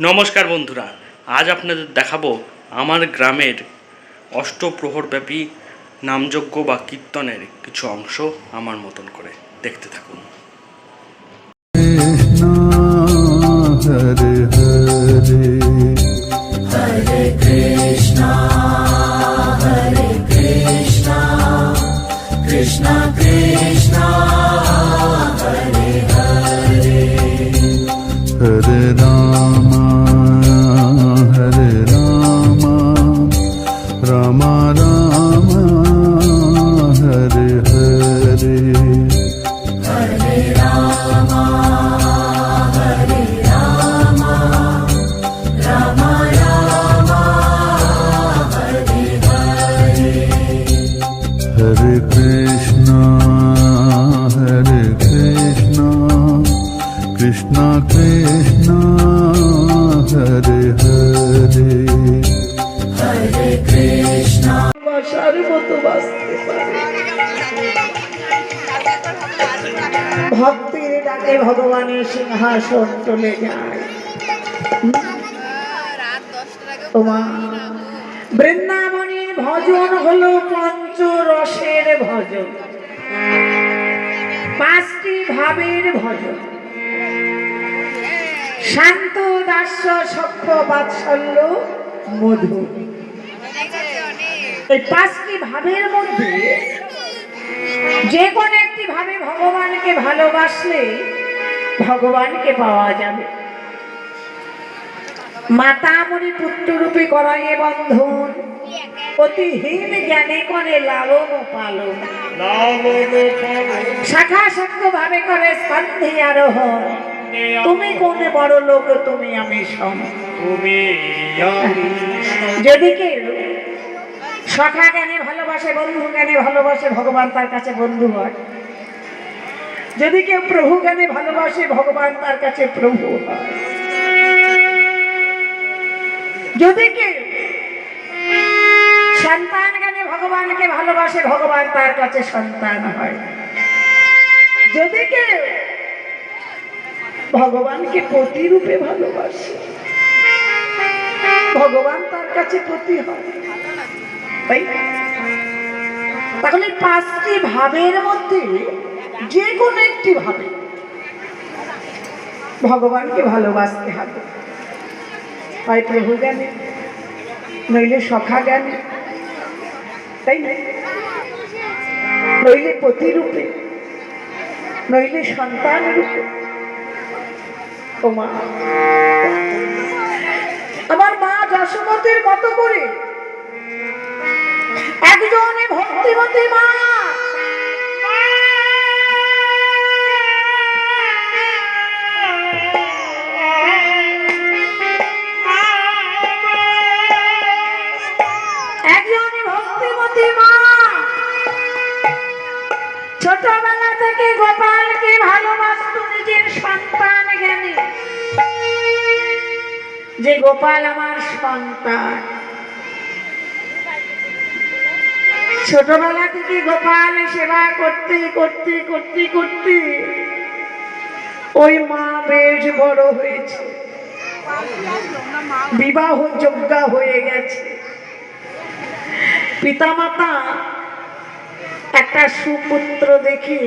নমস্কার বন্ধুরা আজ আপনাদের দেখাবো আমার গ্রামের অষ্টপ্রহরব্যাপী নামযজ্ঞ বা কীর্তনের কিছু অংশ আমার মতন করে। দেখতে থাকুন। Krishna Hare Hare Hare Rama Hare Krishna, Hare Krishna, Krishna Krishna, Hare Hare. বাসার মতো বাঁচতে পারে। ভক্তির ডাকে ভগবানের সিংহাসন চলে যায়। তোমার বৃন্দাবনের ভজন হলো পঞ্চরসের ভজন। পাঁচটি ভাবের ভজন। শান্ত দাস্য সক্ষ বাৎসল্য মধু। এই পাঁচটি ভাবের মধ্যে যে কোনো একটি ভাবে ভগবানকে ভালোবাসলে ভগবানকে পাওয়া যাবে। মাতামণি পুত্ররূপী করায়ে বন্ধন অতিহীন জ্ঞানে করে লালন পালন। শাখা সঙ্গ ভাবে করে স্কন্ধে আরোহণ। তুমি কোন বড় লোক, তুমি আমি সম। যদি কেউ সখা জ্ঞানে ভালোবাসে, বন্ধু জ্ঞানে ভালোবাসে, ভগবান তার কাছে বন্ধু হয়। যদি কেউ প্রভু জ্ঞানে ভালোবাসে, ভগবান তার কাছে প্রভু হয়। যদি কেউ সন্তান জ্ঞানে ভগবানকে ভালোবাসে, ভগবান তার কাছে সন্তান হয়। যদি কেউ ভগবানকে প্রতিরূপে ভালোবাসে, ভগবান তার কাছে প্রতি হয়। তাহলে পাঁচটি ভাবের মধ্যে যে কোনো একটি ভাবে ভগবানকে ভালোবাসতে হবে। হয় প্রভু জ্ঞানে নইলে সখা জ্ঞানে তাই না? নইলে প্রতিরূপে নইলে সন্তান রূপে। ও মা। আমার মা যশোমতির মতো করে একজনে ভক্তিমতী মা ছোটবেলা থেকে গোপালকে নিজের সন্তান জ্ঞানী। যে গোপাল আমার সন্তান। ছোটবেলা থেকে গোপাল সেবা করতে করতে করতে করতে ওই মা বেশ বড় হয়েছে। বিবাহ যোগ্যা হয়ে গেছে। পিতামাতা একটা সুপুত্র দেখে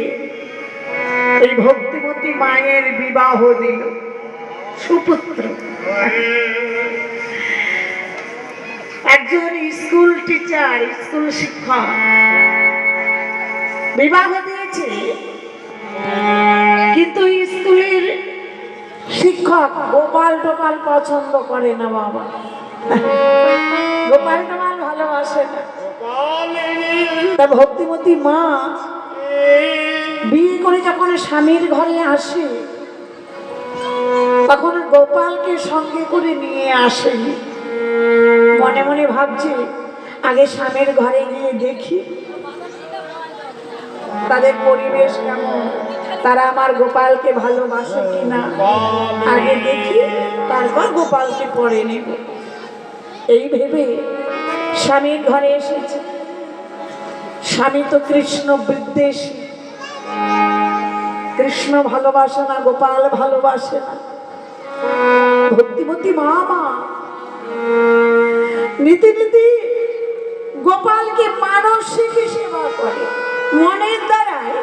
এই ভক্তিমতী মায়ের বিবাহ দিল। সুপুত্র। একজন স্কুল টিচার, স্কুল শিক্ষক বিবাহ দিয়েছে। কিন্তু স্কুলের শিক্ষক গোপাল টোপাল পছন্দ করে না বাবা। গোপাল টোপাল ভালোবাসে না। ভক্তিমতী মা, বিয়ে করে যখন স্বামীর ঘরে আসে, তখন গোপালকে সঙ্গে করে নিয়ে আসেনি মনে মনে ভাবছে, আগে স্বামীর ঘরে গিয়ে দেখি, তাদের পরিবেশ কেমন, তারা আমার গোপালকে ভালোবাসে কিনা। আগে দেখি, তারপর গোপালকে পরে নেব। এই ভেবে স্বামীর ঘরে এসেছে। স্বামী তো কৃষ্ণ বিদ্বেষী। কৃষ্ণ ভালোবাসে না, গোপাল ভালোবাসে না। ভক্তিমতী মা মা নীতি নীতি গোপালকে মানসিক সেবা করে, মনের দ্বারায়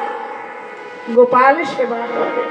গোপাল সেবা করে।